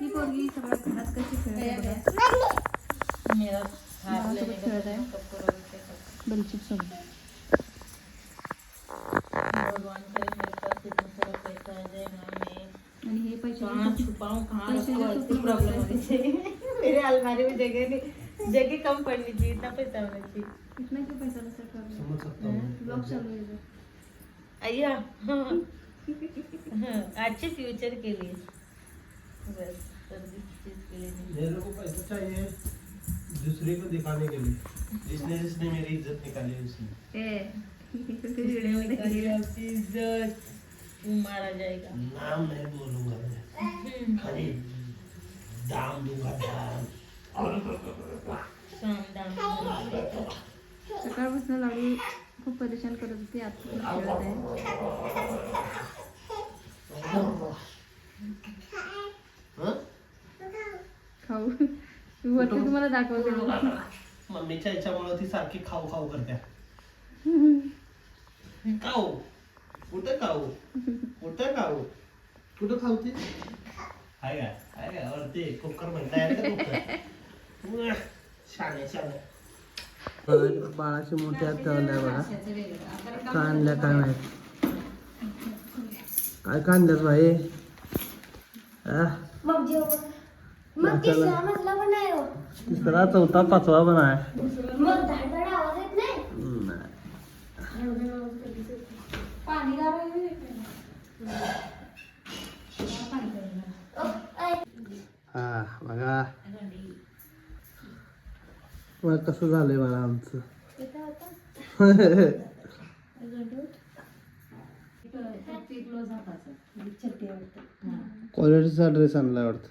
ही पोरगी सगळ्या घरात कशी खेळते बघा मेरा हाथ हाँ, लेने तो का खेल रहा है। कब करोगे क्या बलचिक सोबत भगवान करे मेरे पास इतना सारा पैसा आ जाए ना मैं आणि हे पैसे कहाँ छुपाऊं कहाँ पैसे रखूं जो ऐसी तुम प्रॉब्लम लोग होनी चाहिए। मेरे अलमारी में जगह नहीं जगह कम पड़नी चाहिए इतना पैसा होना चाहिए। इतना क्यों पैसा नसेल कर समझ सकता हूँ ब्लॉग चालू आहे इथं. अय्या हाँ, अच्छे फ्यूचर के लिए। चीज़ के पैसा चाहिए दूसरे को दिखाने के लिए जिसने जिसने मेरी इज़्ज़त निकाली उसने मारा जाएगा नाम नहीं बोलूँगा मैं खाली दाम दूँगा दाम सकाळपासून लाडू खूप परेशान करत होती आता पण खेळत आहे? खाऊ. वरती तुम्हाला दाखवते. मम्मीच्या याच्यामुळे ती सारखी खाऊ खाऊ करते. खाऊ. कुठं खाऊ? कुठं खाऊ? कुठं खाऊ ती हाय का? हाय का? वरती कुकर म्हणताय शाने शाने बाळाची मोठी हात ठेवल्या बघा. काय आणल्या काय माहीत? काय कांद्याच आ? मग जेवण. मग तिसरा मजला पण नाही हो. तिसरा चौथा पाचवा पण आहे. मग धाडधाड आवाज येत नाही? नाही. पाणी हा बघा. मग कसं झालंय मला आमचं. इथं होतं. क्वालिटीचा ड्रेस आणलाय वाटतं.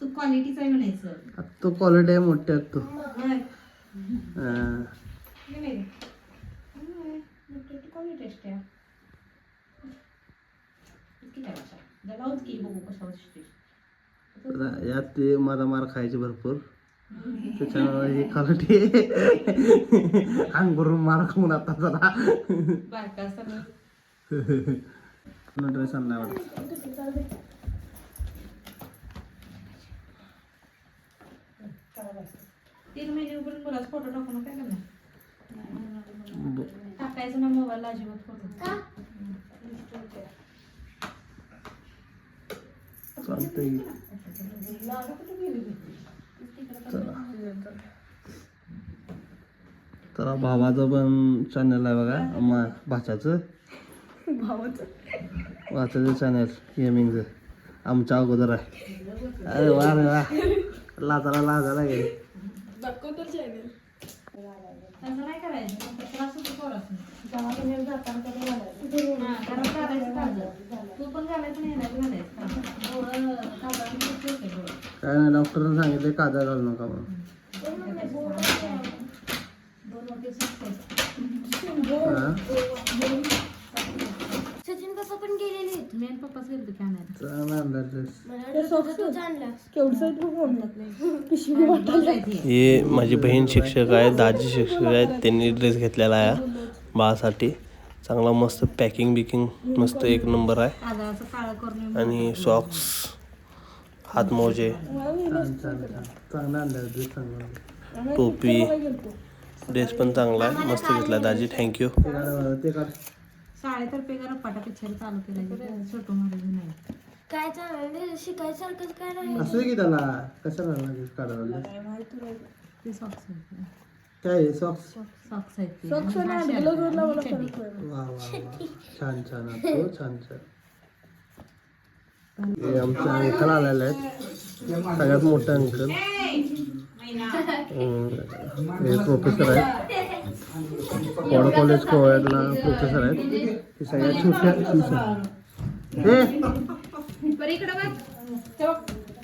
तू क्वालिटीचा आहे म्हणायचं. आता तो क्वालिटी आहे मोठी आहे तो. होय. हा. नाही, नाही. होय. मोठी क्वालिटी असते किती आहे. भाषा जरा लावूच की बघू कशा असते तर यात ते मला मार खायचे भरपूर. त्याच्यामुळे ही क्वालिटी अंगभरून मार खाऊन आता जरा. बारका सगळं ड्रेस आणलाय वाटतं तीन महिने उघडून बोला फोटो टाकून काय करणार ब- टाकायचं ना मोबाईल अजिबात फोटो का? चालतंय. चला. तर भावाचं पण चॅनल आहे बघा मा भाच्याचं. भाच्याचं चॅनल गेमिंगचं आमच्या अगोदर आहे. अरे वा रे वा. लाजाला लाजाला गेले. काय नाही डॉक्टरने सांगितले काजा घालू नका म्हणून. हा? सचिन पप्पा पण गेलेले आहेत. मी आणि पप्पाच गेलतो की आणायला. चांगला आणला ड्रेस मला हे. माझी बहीण शिक्षक आहे दाजी शिक्षक आहेत त्यांनी ड्रेस घेतलेला आहे बाळासाठी. चांगला मस्त पॅकिंग बिकिंग मस्त एक नंबर आहे. काळं करून आणि सॉक्स हात मोजे चांगला ड्रेस टोपी ड्रेस पण चांगला आहे मस्त घेतला दाजी. थँक्यू शाळेतर्फे का रप्पाटा पिक्चर चालू केला. छोटू महाराज नाही. काय चाललंय शिकायसारखंच काय नाही. असं की त्याला. कशाला काढावं ते सॉक्स काय सॉक्स सॉक्स आहेत ते. आणि चड्डी. वा वा वा. छान छान असतो छान छान. हे आमच्या अंकल आलेले आहेत. सगळ्यात मोठे अंकल हे प्रोफेसर आहेत. वड कॉलेज कोळ्यातला प्रोफेसर आहेत. हे सगळ्यात छोट्या हे बरं इकडे बघ. ते बघ.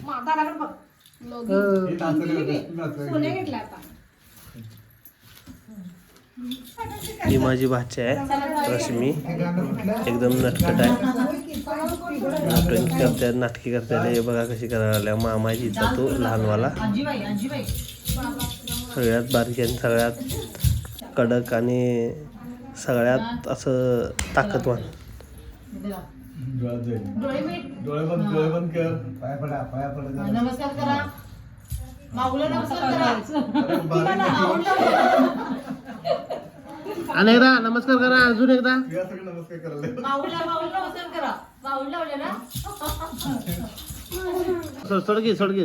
मा- दादाकडे बघ. सोन्या घेतला आता. ही माझी भाची आहे रश्मी. एकदम नटखट आहे. नाटक करतात नाटकी करतात हे बघा कशी करायला लागल्या. मामा आहे तिचा तो लहानवाला. सगळ्यात बारकी आणि सगळ्यात कडक आणि सगळ्यात असं ताकदवान. डोळे मीट डोळे बंद डोळे बंद कर. पाया पडा पाया पडा नमस्कार करा. माऊला नमस्कार करा आणि एकदा नमस्कार करा अजून एकदा. नमस्कार करायला माऊला माऊला नमस्कार करा. माऊल लावले ना? सडकी सडकी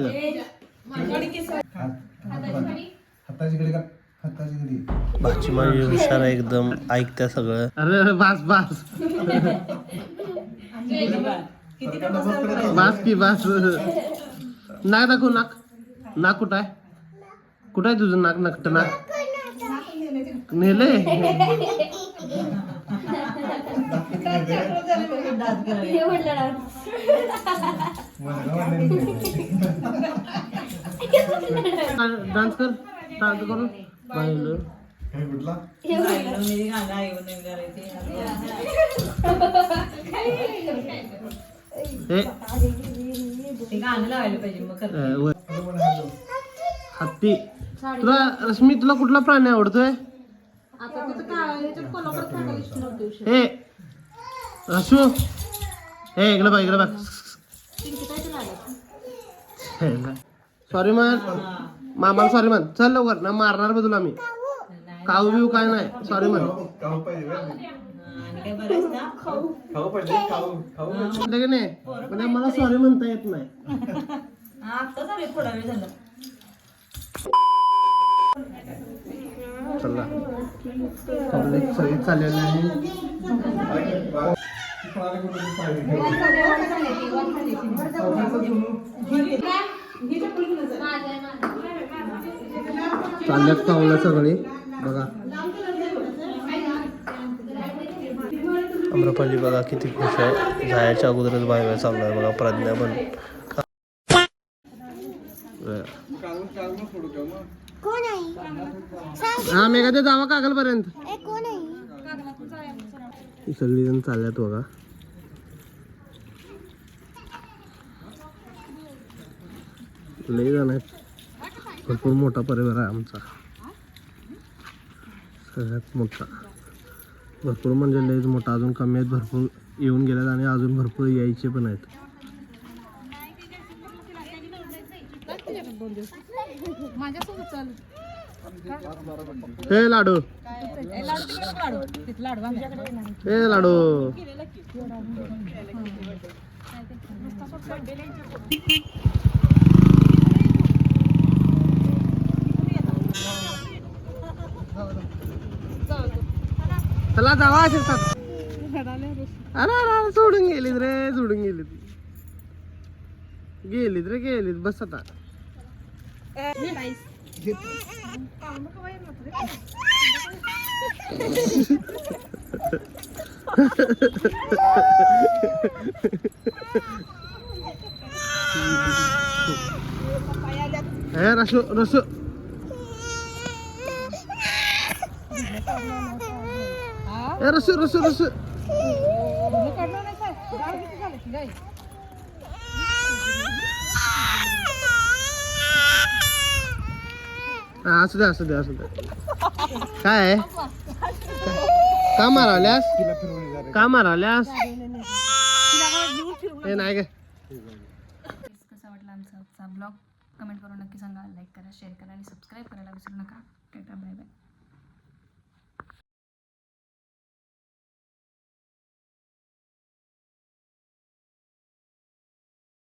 हाताची घडी का? भाची माझी हुशार आहे एकदम ऐकत्या सगळं. अरे अरे बास बास. बास की बास. नाक दाखव नाक. नाक कुठं आहे? कुठं आहे तुझं नाक नकट नाक? नेले? डान्स कर डान्स करून. कुठला? हे मग वर. हत्ती. तुला रश्मी तुला कुठला प्राणी आवडतोय? हे. रशू हे इकडे बघ इकडे बघ. सॉरी म्हण मामाला सॉरी म्हण. चल लवकर. ना मारणार बघ तुला मी. काऊ बिऊ काय नाही. सॉरी म्हण. खाऊ पाहिजे का? खाऊ. खाऊ नाही? म्हणजे मला सॉरी म्हणता येत नाही. चला. पब्लिक सगळी चाललेली आहे. चालल्यात पाहुलं सगळी? बघा. अम्रपाली बघा किती खुश आहे. जायच्या अगोदरच बाय बाय चालू आहे बघा प्रज्ञा पण. हा मेघा ते जावा कागलपर्यंत. सगळी जण चालल्यात बघा. लई जण आहेत. भरपूर मोठा परिवार आहे आमचा. सगळ्यात मोठा. भरपूर म्हणजे लईच मोठा. अजून कमी आहेत भरपूर येऊन गेल्यात आणि अजून भरपूर यायचे पण आहेत. हे लाडू. हे लाडू. चला जावा शेतात अरे अरे अरे सोडून गेलीत रे सोडून गेलीत. गेलीत रे गेलीत. बस आता. हे रसू रसू. रसू रसू रसू असू दे असू दे असू दे काय? आहे? का माराल्यास का हे नाही काय कसा वाटला आमचा ब्लॉग कमेंट करून नक्की सांगा लाईक करा शेअर करा आणि सबस्क्राईब करायला विसरू नका. Tata bye bye